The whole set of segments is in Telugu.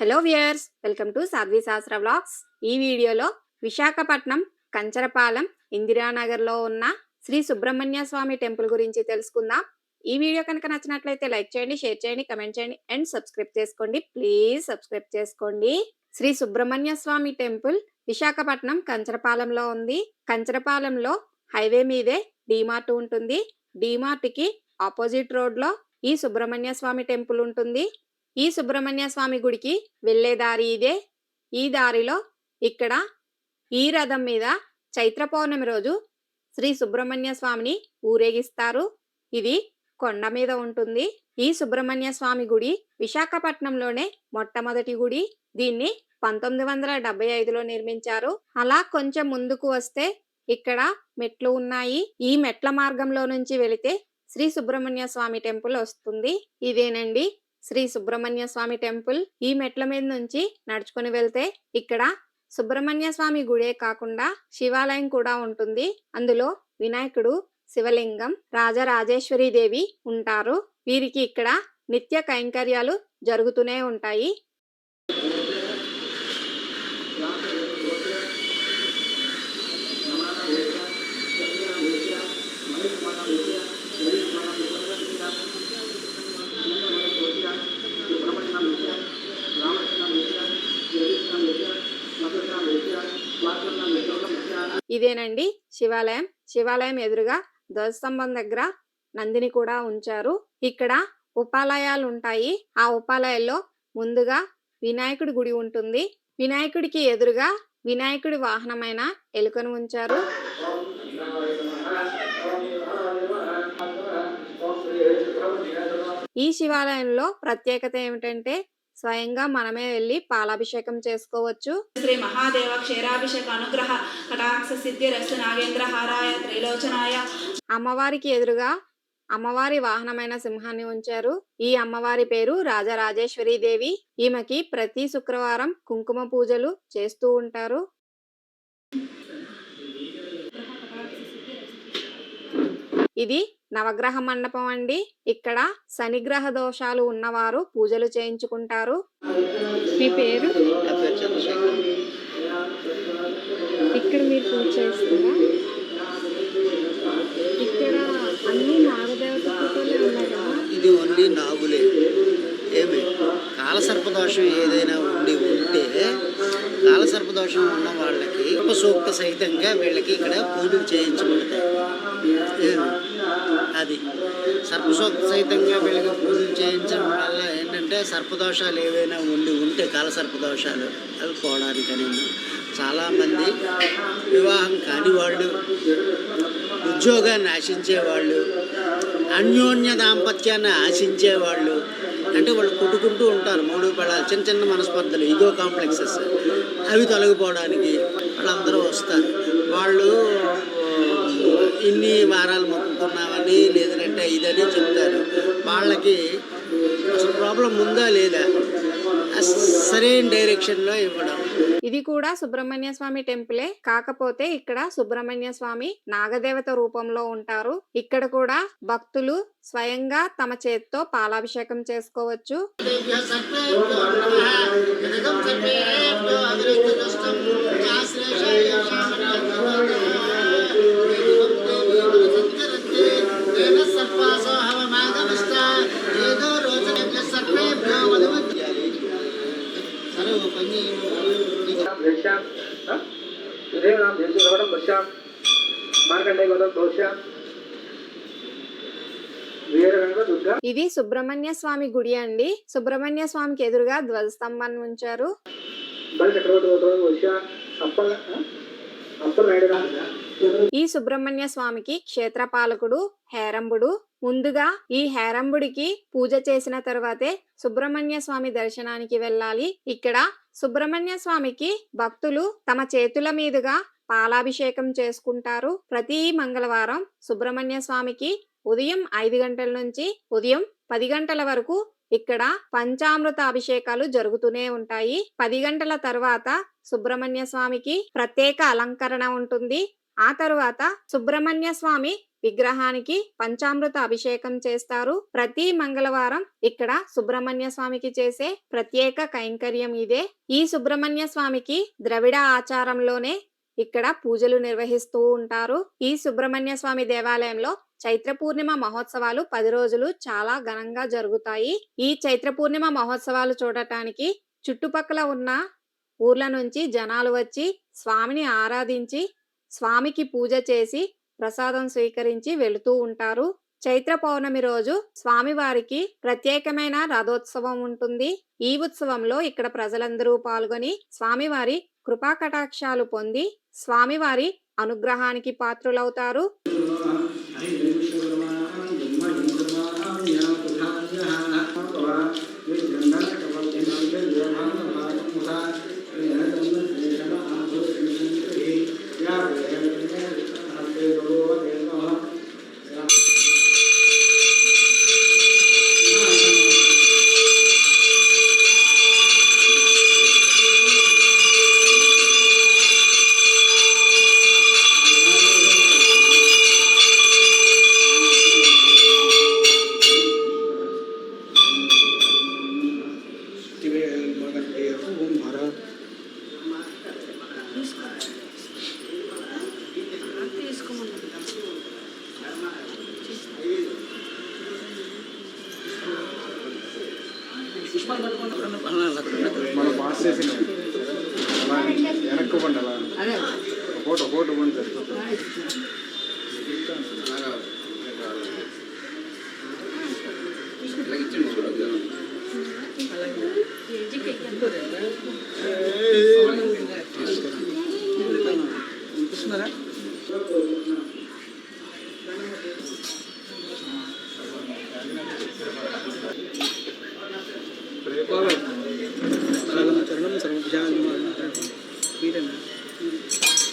Hello viewers welcome to Sadhvi Shastra vlogs ఈ వీడియోలో విశాఖపట్నం కంచరపాలెం ఇందిరానగర్లో ఉన్న శ్రీ సుబ్రహ్మణ్య స్వామి టెంపుల్ గురించి తెలుసుకుందాం. ఈ వీడియో కనుక నచ్చినట్లయితే లైక్ చేయండి షేర్ చేయండి కమెంట్ చేయండి అండ్ సబ్స్క్రైబ్ చేసుకోండి. ప్లీజ్ సబ్స్క్రైబ్ చేసుకోండి. శ్రీ సుబ్రహ్మణ్య స్వామి టెంపుల్ విశాఖపట్నం కంచరపాలెంలో ఉంది. కంచరపాలెంలో హైవే మీదే డీమార్ట్ ఉంటుంది. డిమార్ట్కి ఆపోజిట్ రోడ్లో ఈ సుబ్రహ్మణ్య స్వామి టెంపుల్ ఉంటుంది. ఈ సుబ్రహ్మణ్య స్వామి గుడికి వెళ్ళే దారి ఇదే. ఈ దారిలో ఇక్కడ ఈ రథం మీద చైత్ర పౌర్ణమి రోజు శ్రీ సుబ్రహ్మణ్య స్వామిని ఊరేగిస్తారు. ఇది కొండ మీద ఉంటుంది. ఈ సుబ్రహ్మణ్య స్వామి గుడి విశాఖపట్నంలోనే మొట్టమొదటి గుడి. దీన్ని పంతొమ్మిది వందల డెబ్బై ఐదులో నిర్మించారు. అలా కొంచెం ముందుకు వస్తే ఇక్కడ మెట్లు ఉన్నాయి. ఈ మెట్ల మార్గంలో నుంచి వెళితే శ్రీ సుబ్రహ్మణ్య స్వామి టెంపుల్ వస్తుంది. ఇదేనండి శ్రీ సుబ్రహ్మణ్య స్వామి టెంపుల్ ఈ మెట్ల మీద నుంచి నడుచుకుని వెళ్తే ఇక్కడ సుబ్రహ్మణ్య స్వామి గుడే కాకుండా శివాలయం కూడా ఉంటుంది. అందులో వినాయకుడు శివలింగం రాజరాజేశ్వరి దేవి ఉంటారు. వీరికి ఇక్కడ నిత్య కైంకర్యాలు జరుగుతూనే ఉంటాయి. ఇదేనండి శివాలయం. శివాలయం ఎదురుగా ధ్వజస్తంభం దగ్గర నందిని కూడా ఉంచారు. ఇక్కడ ఉపాలయాలు ఉంటాయి. ఆ ఉపాలయాల్లో ముందుగా వినాయకుడి గుడి ఉంటుంది. వినాయకుడికి ఎదురుగా వినాయకుడి వాహనమైన ఎలుకను ఉంచారు. ఈ శివాలయంలో ప్రత్యేకత ఏమిటంటే స్వయంగా మనమే వెళ్ళి పాలాభిషేకం చేసుకోవచ్చు. శ్రీ మహాదేవ క్షీరాభిషేక అనుగ్రహ కటాక్ష సిద్ధి రస్తు నాగేంద్ర హారాయ త్రిలోచనాయ. అమ్మవారికి ఎదురుగా అమ్మవారి వాహనమైన సింహాన్ని ఉంచారు. ఈ అమ్మవారి పేరు రాజరాజేశ్వరి దేవి. ఈమెకి ప్రతి శుక్రవారం కుంకుమ పూజలు చేస్తూ ఉంటారు. ఇది నవగ్రహ మండపం అండి. ఇక్కడ శనిగ్రహ దోషాలు ఉన్నవారు పూజలు చేయించుకుంటారు. మీ పేరు? ఇక్కడ మీరు పూజ చేస్తారా? ఇక్కడ అన్ని నాగదేవత ఫోటోలే ఉన్నాయి? కదా ఇది ఓన్లీ నాగులే. ఏమి? కాలసర్పదోషం ఏదైనా ఉండి ఉంటే కాలసర్పదోషం ఉన్న వాళ్ళకి సూక్త సహితంగా వీళ్ళకి ఇక్కడ పూజలు చేయించబడతాయి. అది. సర్పసూక్త సహితంగా వీళ్ళకి పూజలు చేయించడం వల్ల ఏంటంటే సర్పదోషాలు ఏవైనా ఉండి ఉంటే కాలసర్పదోషాలు అవి పోవడానికని చాలామంది వివాహం కాని వాళ్ళు ఉద్యోగాన్ని ఆశించేవాళ్ళు అన్యోన్య దాంపత్యాన్ని ఆశించేవాళ్ళు అంటే వాళ్ళు కొట్టుకుంటూ ఉంటారు మూడు పిల్లలు చిన్న చిన్న మనస్పర్ధలు ఇగో కాంప్లెక్సెస్ అవి తొలగిపోవడానికి వాళ్ళందరూ వస్తారు. వాళ్ళు ఇన్ని వారాలు మొక్కుకున్నామని లేదంటే ఇదని చెప్తారు. వాళ్ళకి అసలు ప్రాబ్లం ఉందా లేదా? సరైన డైరెక్షన్లో ఇవ్వడం. ఇది కూడా సుబ్రహ్మణ్య స్వామి టెంపులే కాకపోతే ఇక్కడ సుబ్రహ్మణ్య స్వామి నాగదేవత రూపంలో ఉంటారు ఇక్కడ కూడా భక్తులు స్వయంగా తమ చేతితో పాలాభిషేకం చేసుకోవచ్చు भेष्यां तदेव नाम देशगौडं पश्यां मार्कण्डे गौतम भविष्यां వీరగంగ దుర్గా ఇది సుబ్రహ్మణ్య స్వామి గుడి అండి సుబ్రహ్మణ్య స్వామికి ఎదురుగా ధ్వజస్తంభాన్ని ఉంచారు బలి చక్రవర్తి గౌతమ భవిష్య అప్పల అప్పల నాయుడు ఈ సుబ్రహ్మణ్య స్వామికి క్షేత్రపాలకుడు హేరంబుడు ముందుగా ఈ హేరంబుడికి పూజ చేసిన తర్వాతే సుబ్రహ్మణ్య స్వామి దర్శనానికి వెళ్ళాలి ఇక్కడ సుబ్రహ్మణ్య స్వామికి భక్తులు తమ చేతుల మీదుగా పాలాభిషేకం చేసుకుంటారు. ప్రతి మంగళవారం సుబ్రహ్మణ్య స్వామికి ఉదయం ఐదు గంటల నుంచి ఉదయం పది గంటల వరకు ఇక్కడ పంచామృత అభిషేకాలు జరుగుతూనే ఉంటాయి. పది గంటల తర్వాత సుబ్రహ్మణ్య స్వామికి ప్రత్యేక అలంకరణ ఉంటుంది. ఆ తరువాత సుబ్రహ్మణ్య స్వామి విగ్రహానికి పంచామృత అభిషేకం చేస్తారు. ప్రతి మంగళవారం ఇక్కడ సుబ్రహ్మణ్య స్వామికి చేసే ప్రత్యేక కైంకర్యం ఇదే. ఈ సుబ్రహ్మణ్య స్వామికి ద్రవిడ ఆచారంలోనే ఇక్కడ పూజలు నిర్వహిస్తూ ఉంటారు. ఈ సుబ్రహ్మణ్య స్వామి దేవాలయంలో చైత్ర పూర్ణిమ మహోత్సవాలు పది రోజులు చాలా ఘనంగా జరుగుతాయి. ఈ చైత్ర పూర్ణిమ మహోత్సవాలు చూడటానికి చుట్టుపక్కల ఉన్న ఊర్ల నుంచి జనాలు వచ్చి స్వామిని ఆరాధించి స్వామికి పూజ చేసి ప్రసాదం స్వీకరించి వెళుతూ ఉంటారు. చైత్ర పౌర్ణమి రోజు స్వామివారికి ప్రత్యేకమైన రథోత్సవం ఉంటుంది. ఈ ఉత్సవంలో ఇక్కడ ప్రజలందరూ పాల్గొని స్వామివారి కృపా కటాక్షాలు పొంది స్వామివారి అనుగ్రహానికి పాత్రులవుతారు.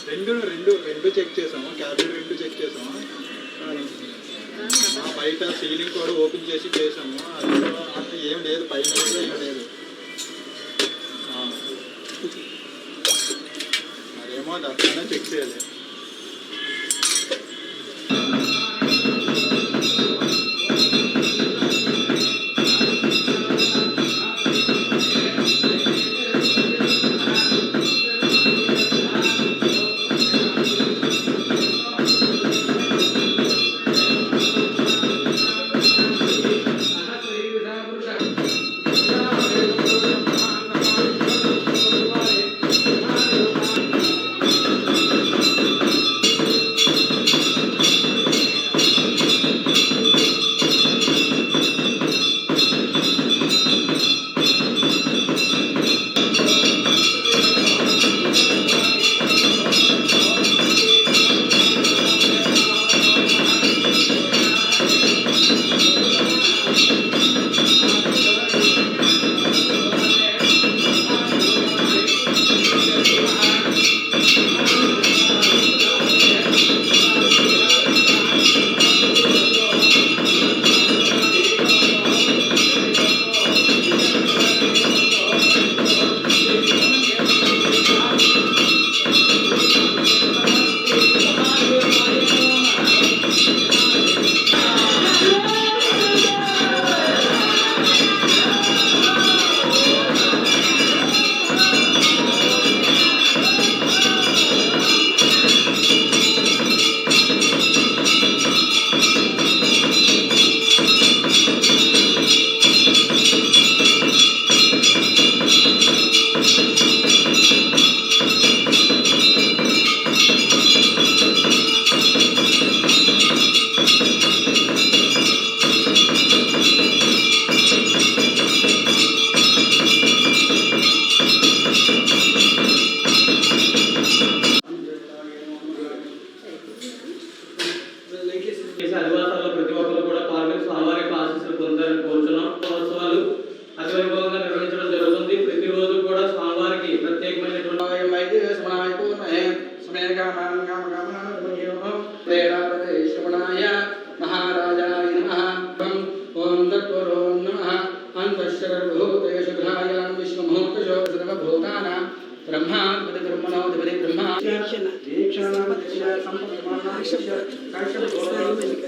రెండు రెండు రెండు చెక్ చేసాము? క్యాబిన్ రెండు చెక్ చేసాము? ఆ బయట సీలింగ్ కూడా ఓపెన్ చేసి చేసాము అది కూడా అంటే ఏం లేదు పైన కూడా ఏం లేదు ఆ. మరేమో అది అట్లనే చెక్ చేయాలి చేసే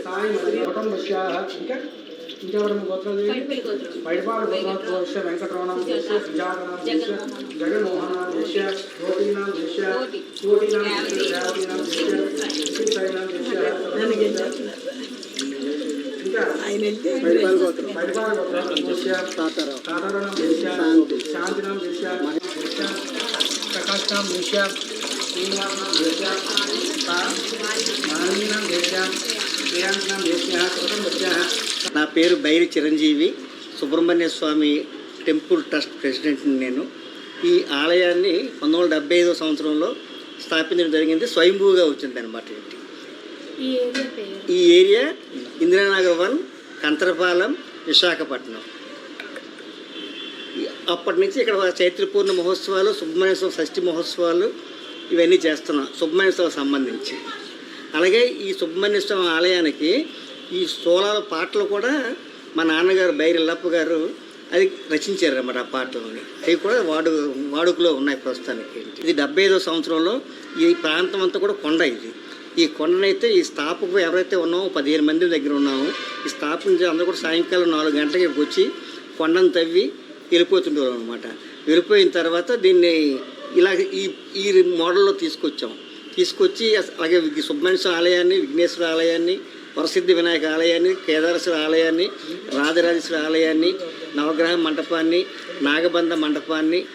సాయి మది కుటుంబస్యాః ఇంకా ఇంకెవరు గోత్రదేవి బయటపాడు గోత్రోద్భవస్య వెంకటరమణం దేశ్య సుజాతనాం దేశ్య జగన్మోహనాం దేశ్య గోపీనాం దేశ్య కోటీనాం దేశ్య దేవతీనాం దేశ్య శ్రీశైలాం దేశ్య శాంతినాం ప్రకాశనాం శ్రీనివాసనాం మానవీనాం నా పేరు బైరి చిరంజీవి సుబ్రహ్మణ్య స్వామి టెంపుల్ ట్రస్ట్ ప్రెసిడెంట్ని నేను. ఈ ఆలయాన్ని పంతొమ్మిది వందల డెబ్బై ఐదో సంవత్సరంలో స్థాపించడం జరిగింది. స్వయంభూగా వచ్చింది అనమాట ఈ ఏరియా ఇందిరానగర్ వన్ కంతరపాలెం విశాఖపట్నం. అప్పటి నుంచి ఇక్కడ చైత్రపూర్ణ మహోత్సవాలు సుబ్రహ్మణ్య షష్ఠి మహోత్సవాలు ఇవన్నీ చేస్తున్నాం సుబ్రహ్మణ్య సంబంధించి. అలాగే ఈ సుబ్రహ్మణ్య ఆలయానికి ఈ సోలాల పాటలు కూడా మా నాన్నగారు బైరిల్లప్ప గారు అది రచించారు అన్నమాట ఆ పాటలని. అవి కూడా వాడు వాడుకలో ఉన్నాయి ప్రస్తుతానికి. ఇది డెబ్బై ఐదో సంవత్సరంలో ఈ ప్రాంతం అంతా కూడా కొండ ఇది. ఈ కొండనైతే ఈ స్థాపకు ఎవరైతే ఉన్నామో పదిహేను మంది దగ్గర ఉన్నామో. ఈ స్థాపించి అందరూ కూడా సాయంకాలం నాలుగు గంటలకి ఇక్కడికి వచ్చి కొండను తవ్వి వెళ్ళిపోతుంటారు అనమాట వెళ్ళిపోయిన తర్వాత దీన్ని ఇలా ఈ ఈ మోడల్లో తీసుకొచ్చాం. తీసుకొచ్చి అలాగే వి- సుబ్రహ్మణ్య ఆలయాన్ని విఘ్నేశ్వర ఆలయాన్ని వరసిద్ధి వినాయక ఆలయాన్ని కేదారేశ్వర ఆలయాన్ని రాజరాజేశ్వర ఆలయాన్ని నవగ్రహ మండపాన్ని నాగబంధ మండపాన్ని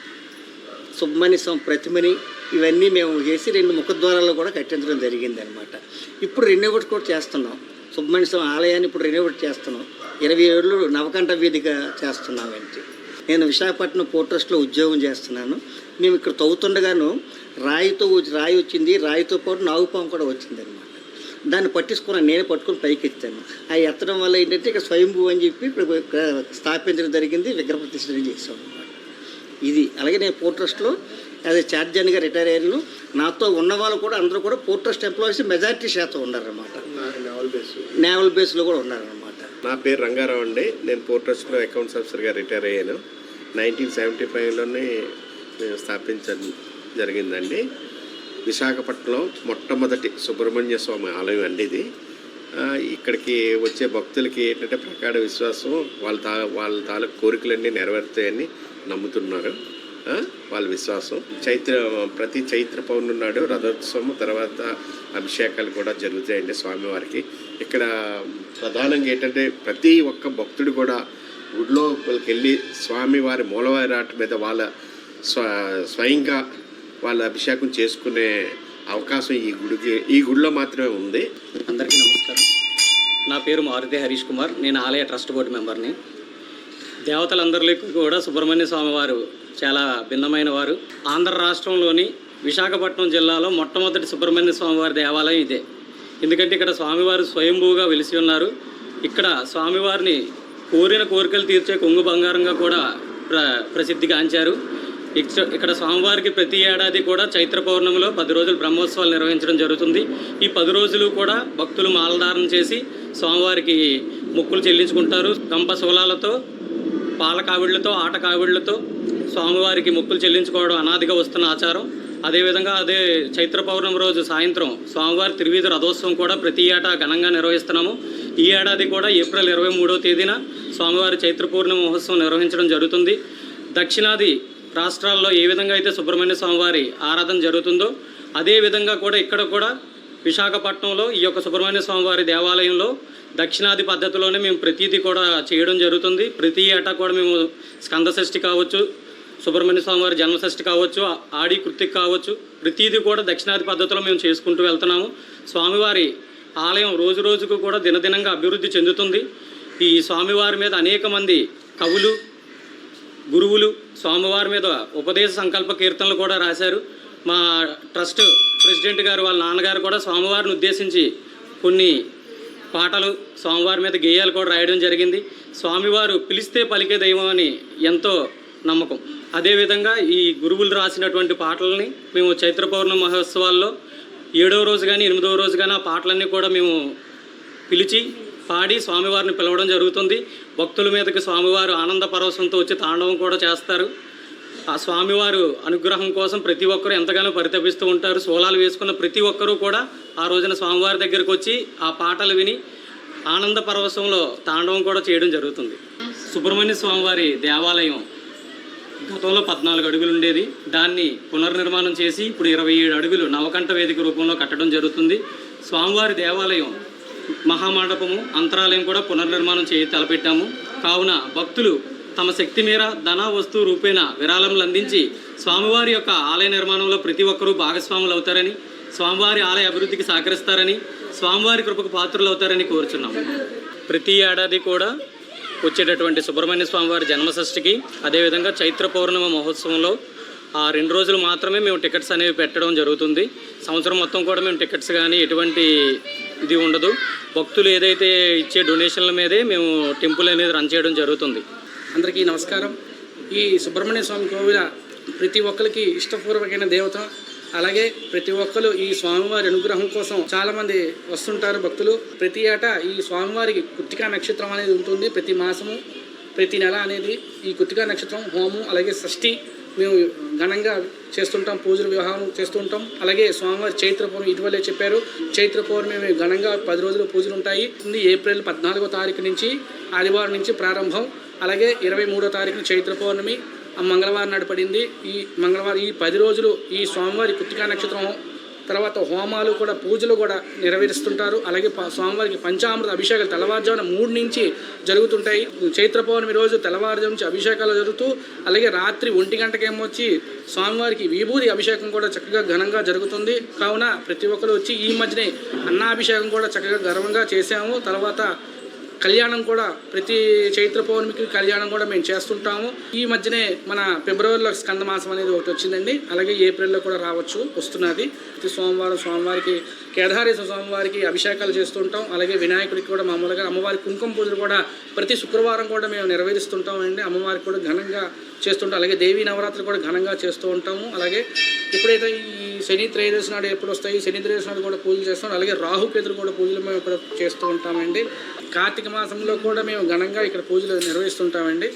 సుబ్రహ్మణ్య స్వామి ప్రతిమని ఇవన్నీ మేము చేసి రెండు ముఖద్వారాలు కూడా కట్టించడం జరిగింది అనమాట ఇప్పుడు రెన్యూవేట్ కూడా చేస్తున్నాం. సుబ్రహ్మణ్య స్వామి ఆలయాన్ని ఇప్పుడు రెన్యూవేట్ చేస్తున్నాం. ఇరవై ఏళ్ళు నవకంఠ వేదిక చేస్తున్నాం ఏంటి? నేను విశాఖపట్నం పోర్ట్ ట్రస్ట్లో ఉద్యోగం చేస్తున్నాను. మేము ఇక్కడ తవ్వుతుండగాను రాయితో వచ్చి- రాయి వచ్చింది. రాయితో పాటు నాగుపాము కూడా వచ్చింది అనమాట దాన్ని పట్టించుకున్నాను నేనే పట్టుకుని పైకి ఎత్తాను. ఆ ఎత్తడం వల్ల ఏంటంటే ఇక్కడ స్వయంభూ అని చెప్పి ఇక్కడ స్థాపించడం జరిగింది. విగ్రహ ప్రతిష్ఠ చేసాం అనమాట ఇది అలాగే నేను పోర్ట్ ట్రస్ట్లో యాజ్ ఎ ఛార్జన్గా రిటైర్ అయ్యాను. నాతో ఉన్న వాళ్ళు కూడా అందరూ కూడా పోర్ట్ ట్రస్ట్ ఎంప్లాయీస్ మెజారిటీ శాతం ఉన్నారన్నమాట. నేవల్ బేస్లో కూడా ఉన్నారన్నమాట. నా పేరు రంగారావు అండి. నేను పోర్ట్ ట్రస్ట్లో అకౌంట్స్ ఆఫీసర్గా రిటైర్ అయ్యాను. నైన్టీన్ సెవెంటీ ఫైవ్లోనే నేను స్థాపించడం జరిగిందండి. విశాఖపట్నంలో మొట్టమొదటి సుబ్రహ్మణ్య స్వామి ఆలయం అండి ఇది. ఇక్కడికి వచ్చే భక్తులకి ఏంటంటే ప్రగాఢ విశ్వాసం వాళ్ళ తా వాళ్ళ తాలూకు కోరికలన్నీ నెరవేరుతాయని నమ్ముతున్నారు. వాళ్ళ విశ్వాసం. చైత్ర ప్రతి చైత్ర పౌర్ణమి నాడు రథోత్సవం తర్వాత అభిషేకాలు కూడా జరుగుతాయండి స్వామివారికి. ఇక్కడ ప్రధానంగా ఏంటంటే ప్రతి ఒక్క భక్తుడు కూడా గుడిలో వెళ్ళి స్వామివారి ఆట మీద వాళ్ళ స్వ స్వయంగా వాళ్ళ అభిషేకం చేసుకునే అవకాశం ఈ గుడికి ఈ గుడిలో మాత్రమే ఉంది. అందరికీ నమస్కారం. నా పేరు మారుతి హరీష్ కుమార్. నేను ఆలయ ట్రస్ట్ బోర్డు మెంబర్ని. దేవతలందరికీ కూడా సుబ్రహ్మణ్య స్వామివారు చాలా భిన్నమైన వారు. ఆంధ్ర రాష్ట్రంలోని విశాఖపట్నం జిల్లాలో మొట్టమొదటి సుబ్రహ్మణ్య స్వామివారి దేవాలయం ఇదే. ఎందుకంటే ఇక్కడ స్వామివారు స్వయంభూగా వెలిసి ఉన్నారు. ఇక్కడ స్వామివారిని కోరిన కోరికలు తీర్చే కొంగు బంగారంగా కూడా ప్ర ప్రసిద్ధిగాంచారు ఇక్కడ స్వామివారికి ప్రతి ఏడాది కూడా చైత్ర పౌర్ణమిలో పది రోజులు బ్రహ్మోత్సవాలు నిర్వహించడం జరుగుతుంది. ఈ పది రోజులు కూడా భక్తులు మాలధారణ చేసి స్వామివారికి మొక్కులు చెల్లించుకుంటారు. గంప శూలాలతో పాల కావిళ్ళతో ఆట కావిళ్ళతో స్వామివారికి మొక్కులు చెల్లించుకోవడం అనాదిగా వస్తున్న ఆచారం. అదేవిధంగా అదే చైత్ర పౌర్ణమి రోజు సాయంత్రం స్వామివారి త్రివిధ రథోత్సవం కూడా ప్రతి ఏటా ఘనంగా నిర్వహిస్తున్నాము. ఈ ఏడాది కూడా ఏప్రిల్ ఇరవై మూడో తేదీన స్వామివారి చైత్ర పౌర్ణమి మహోత్సవం నిర్వహించడం జరుగుతుంది. దక్షిణాది రాష్ట్రాల్లో ఏ విధంగా అయితే సుబ్రహ్మణ్య స్వామివారి ఆరాధన జరుగుతుందో అదే విధంగా కూడా ఇక్కడ కూడా విశాఖపట్నంలో ఈ యొక్క సుబ్రహ్మణ్య స్వామివారి దేవాలయంలో దక్షిణాది పద్ధతిలోనే మేము ప్రతీది కూడా చేయడం జరుగుతుంది. ప్రతి ఏటా కూడా మేము స్కంద షష్ఠి కావచ్చు సుబ్రహ్మణ్య స్వామివారి జన్మషష్ఠి కావచ్చు ఆ- ఆడి కృతిక్ కావచ్చు ప్రతీది కూడా దక్షిణాది పద్ధతిలో మేము చేసుకుంటూ వెళ్తున్నాము. స్వామివారి ఆలయం రోజు రోజుకు కూడా దినదినంగా అభివృద్ధి చెందుతుంది. ఈ స్వామివారి మీద అనేక మంది కవులు గురువులు స్వామివారి మీద ఉపదేశ సంకల్ప కీర్తనలు కూడా రాశారు. మా ట్రస్ట్ ప్రెసిడెంట్ గారు వాళ్ళ నాన్నగారు కూడా స్వామివారిని ఉద్దేశించి కొన్ని పాటలు స్వామివారి మీద గేయాలు కూడా రాయడం జరిగింది. స్వామివారు పిలిస్తే పలికే దైవం అని ఎంతో నమ్మకం. అదేవిధంగా ఈ గురువులు రాసినటువంటి పాటలని మేము చైత్ర పౌర్ణమి మహోత్సవాల్లో ఏడవ రోజు కానీ ఎనిమిదవ రోజు కానీ ఆ పాటలన్నీ కూడా మేము పిలిచి పాడి స్వామివారిని పిలవడం జరుగుతుంది. భక్తుల మీదకి స్వామివారు ఆనంద పరవశంతో వచ్చి తాండవం కూడా చేస్తారు. ఆ స్వామివారు అనుగ్రహం కోసం ప్రతి ఒక్కరూ ఎంతగానో పరితపిస్తూ ఉంటారు. సోలాలు వేసుకున్న ప్రతి ఒక్కరూ కూడా ఆ రోజున స్వామివారి దగ్గరకు వచ్చి ఆ పాటలు విని ఆనంద పరవశంలో తాండవం కూడా చేయడం జరుగుతుంది. సుబ్రహ్మణ్య స్వామివారి దేవాలయం గతంలో పద్నాలుగు అడుగులు ఉండేది. దాన్ని పునర్నిర్మాణం చేసి ఇప్పుడు ఇరవై ఏడు అడుగులు నవకంఠ వేదిక రూపంలో కట్టడం జరుగుతుంది. స్వామివారి దేవాలయం మహామండపము అంతరాలయం కూడా పునర్నిర్మాణం చేయి తలపెట్టాము. కావున భక్తులు తమ శక్తి మేర ధన వస్తువు రూపేణ విరాళములు అందించి స్వామివారి యొక్క ఆలయ నిర్మాణంలో ప్రతి ఒక్కరూ భాగస్వాములు అవుతారని స్వామివారి ఆలయ అభివృద్ధికి సహకరిస్తారని స్వామివారి కృపకు పాత్రలు అవుతారని కోరుచున్నాము. ప్రతి ఏడాది కూడా వచ్చేటటువంటి సుబ్రహ్మణ్య స్వామివారి జన్మషష్ఠికి అదేవిధంగా చైత్ర పౌర్ణమ మహోత్సవంలో ఆ రెండు రోజులు మాత్రమే మేము టికెట్స్ అనేవి పెట్టడం జరుగుతుంది. సంవత్సరం మొత్తం కూడా మేము టికెట్స్ కానీ ఎటువంటి ఇది ఉండదు. భక్తులు ఏదైతే ఇచ్చే డొనేషన్ల మీదే మేము టెంపుల్ అనేది రన్ చేయడం జరుగుతుంది. అందరికీ నమస్కారం. ఈ సుబ్రహ్మణ్య స్వామి కోవిల ప్రతి ఒక్కరికి ఇష్టపూర్వకమైన దేవత అలాగే ప్రతి ఒక్కరు ఈ స్వామివారి అనుగ్రహం కోసం చాలా మంది వస్తుంటారు భక్తులు. ప్రతి ఏటా ఈ స్వామివారికి కుత్తికా నక్షత్రం అనేది ఉంటుంది ప్రతి మాసము ప్రతి నెల అనేది ఈ కుత్తికా నక్షత్రం హోమం అలాగే షష్ఠి మేము ఘనంగా చేస్తుంటాం పూజలు వివాహం చేస్తుంటాం అలాగే స్వామివారి చైత్ర పౌర్ణమి ఇటీవలే చెప్పారు. చైత్ర పౌర్ణమి మేము ఘనంగా పది రోజులు పూజలు ఉంటాయి. ఏప్రిల్ పద్నాలుగో తారీఖు నుంచి ఆదివారం నుంచి ప్రారంభం. అలాగే ఇరవై మూడో తారీఖున చైత్ర పౌర్ణమి మంగళవారం నాడు పడింది. ఈ మంగళవారం ఈ పది రోజులు ఈ స్వామివారి కుత్తికా నక్షత్రం తర్వాత హోమాలు కూడా పూజలు కూడా నెరవేరుస్తుంటారు. అలాగే స్వామివారికి పంచామృత అభిషేకాలు తెల్లవారుజామున మూడు నుంచి జరుగుతుంటాయి. చైత్ర పౌర్ణమి రోజు తెల్లవారుజాము నుంచి అభిషేకాలు జరుగుతూ అలాగే రాత్రి ఒంటి గంటకేమో వచ్చి స్వామివారికి విభూతి అభిషేకం కూడా చక్కగా ఘనంగా జరుగుతుంది. కావున ప్రతి ఒక్కరు వచ్చి ఈ మధ్యనే అన్నాభిషేకం కూడా చక్కగా గర్వంగా చేశాము. తర్వాత కళ్యాణం కూడా ప్రతి చైత్ర పౌర్ణమికి కళ్యాణం కూడా మేము చేస్తుంటాము. ఈ మధ్యనే మన ఫిబ్రవరిలో స్కందమాసం అనేది ఒకటి వచ్చిందండి. అలాగే ఏప్రిల్లో కూడా రావచ్చు వస్తున్నది. ప్రతి సోమవారం స్వామివారికి కేదారేశ్వర స్వామివారికి అభిషేకాలు చేస్తుంటాం అలాగే వినాయకుడికి కూడా మామూలుగా అమ్మవారి కుంకుమ పూజలు కూడా ప్రతి శుక్రవారం కూడా మేము నెరవేరుస్తుంటాం అండి అమ్మవారికి కూడా ఘనంగా చేస్తుంటాం అలాగే దేవీ నవరాత్రి కూడా ఘనంగా చేస్తూ ఉంటాము. అలాగే ఎప్పుడైతే ఈ శని త్రయోదశి నాడు ఎప్పుడు వస్తాయి? శని త్రయోదశి నాడు కూడా పూజలు చేస్తాం. అలాగే రాహుకేతులు కూడా పూజలు మేము ఇక్కడ చేస్తూ ఉంటామండి. కార్తీక మాసంలో కూడా మేము ఘనంగా ఇక్కడ పూజలు నిర్వహిస్తుంటామండి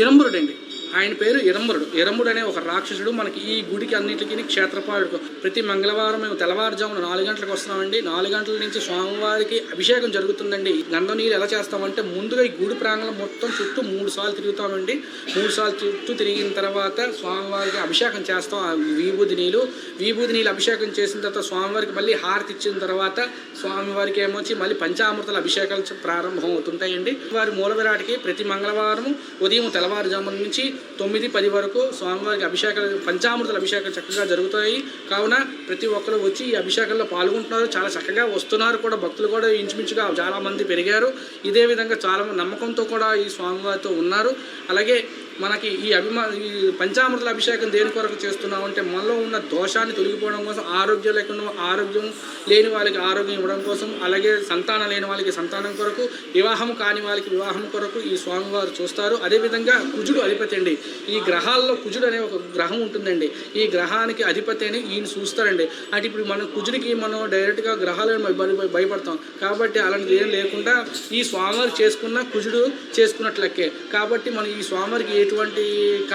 ఇరంబురుడు అండి. ఆయన పేరు ఇరంబురుడు. ఇరంబుడు అనే ఒక రాక్షసుడు మనకి ఈ గుడికి అన్నిటికీ క్షేత్రపాలుడు. ప్రతి మంగళవారం మేము తెల్లవారుజామున నాలుగు గంటలకు వస్తున్నామండి. నాలుగు గంటల నుంచి స్వామివారికి అభిషేకం జరుగుతుందండి. గంధం నీళ్ళు ఎలా చేస్తామంటే ముందుగా ఈ గుడి ప్రాంగణం మొత్తం చుట్టూ మూడు సార్లు తిరుగుతామండి. మూడు సార్లు చుట్టూ తిరిగిన తర్వాత స్వామివారికి అభిషేకం చేస్తాం. ఆ విభూది నీళ్ళు. విభూది నీళ్ళు అభిషేకం చేసిన తర్వాత స్వామివారికి మళ్ళీ హారతి ఇచ్చిన తర్వాత స్వామివారికి ఏమొచ్చి మళ్ళీ పంచామృతల అభిషేకాలు ప్రారంభం అవుతుంటాయండి వారి మూల విరాటికి ప్రతి మంగళవారం ఉదయం తెల్లవారుజామున నుంచి తొమ్మిది పది వరకు స్వామివారికి అభిషేకాలు పంచామృతలు అభిషేకాలు చక్కగా జరుగుతాయి. కావున ప్రతి ఒక్కరు వచ్చి ఈ అభిషేకంలో పాల్గొంటున్నారు. చాలా చక్కగా వస్తున్నారు కూడా భక్తులు కూడా ఇంచుమించుగా చాలామంది పెరిగారు. ఇదే విధంగా చాలా మంది నమ్మకంతో కూడా ఈ స్వామివారితో ఉన్నారు. అలాగే మనకి ఈ అభిమా ఈ పంచామృతుల అభిషేకం దేని కొరకు చేస్తున్నాం అంటే మనలో ఉన్న దోషాన్ని తొలగిపోవడం కోసం ఆరోగ్యం లేకుండా ఆరోగ్యం లేని వాళ్ళకి ఆరోగ్యం ఇవ్వడం కోసం అలాగే సంతానం లేని వాళ్ళకి సంతానం కొరకు వివాహం కాని వాళ్ళకి వివాహం కొరకు ఈ స్వామివారు చూస్తారు. అదేవిధంగా కుజుడు అధిపతి అండి. ఈ గ్రహాల్లో కుజుడు అనే ఒక గ్రహం ఉంటుందండి. ఈ గ్రహానికి అధిపతి అని ఈయన చూస్తారండి. అంటే ఇప్పుడు మనం కుజుడికి మనం డైరెక్ట్గా గ్రహాలను భయపడతాం. కాబట్టి అలాంటిది ఏం లేకుండా ఈ స్వామివారు చేసుకున్న కుజుడు చేసుకున్నట్లకే. కాబట్టి మనం ఈ స్వామివారికి ఎటువంటి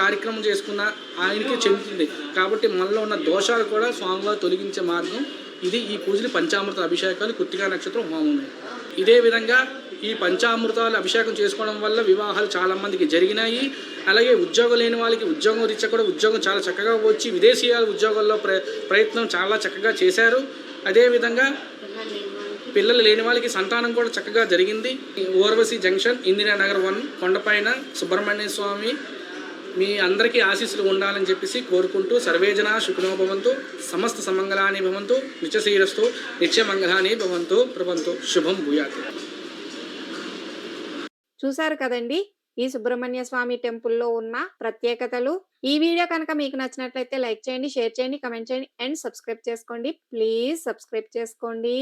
కార్యక్రమం చేసుకున్నా ఆయనకి చెందుతుంది. కాబట్టి మనలో ఉన్న దోషాలు కూడా స్వామివారు తొలగించే మార్గం ఇది ఈ పూజలు పంచామృత అభిషేకాలు కుత్తికా నక్షత్రం హోమం. ఇదే విధంగా ఈ పంచామృతాలు అభిషేకం చేసుకోవడం వల్ల వివాహాలు చాలామందికి జరిగినాయి. అలాగే ఉద్యోగం లేని వాళ్ళకి ఉద్యోగం రీత్యా కూడా ఉద్యోగం చాలా చక్కగా వచ్చి విదేశీయాల ఉద్యోగాల్లో ప్ర ప్రయత్నం చాలా చక్కగా చేశారు. అదేవిధంగా పిల్లలు లేని వాళ్ళకి సంతానం కూడా చక్కగా జరిగింది. ఈ ఓర్వశి జంక్షన్ ఇందిరానగర్ వన్ కొండపైన సుబ్రహ్మణ్య స్వామి మీ అందరికీ ఆశీస్సులు ఉండాలని చెప్పేసి కోరుకుంటూ సర్వేజన శుక్నో భవంతు సమస్త సమంగళాని భవంతు నిత్యశీరస్తు నిత్యమంగళాని భవంతు ప్రభంతు శుభం భూయాత్. చూశారు కదండి? ఈ సుబ్రహ్మణ్య స్వామి టెంపుల్లో ఉన్న ప్రత్యేకతలు. ఈ వీడియో కనుక మీకు నచ్చినట్లయితే లైక్ చేయండి షేర్ చేయండి కమెంట్ చేయండి అండ్ సబ్స్క్రైబ్ చేసుకోండి. ప్లీజ్ సబ్స్క్రైబ్ చేసుకోండి.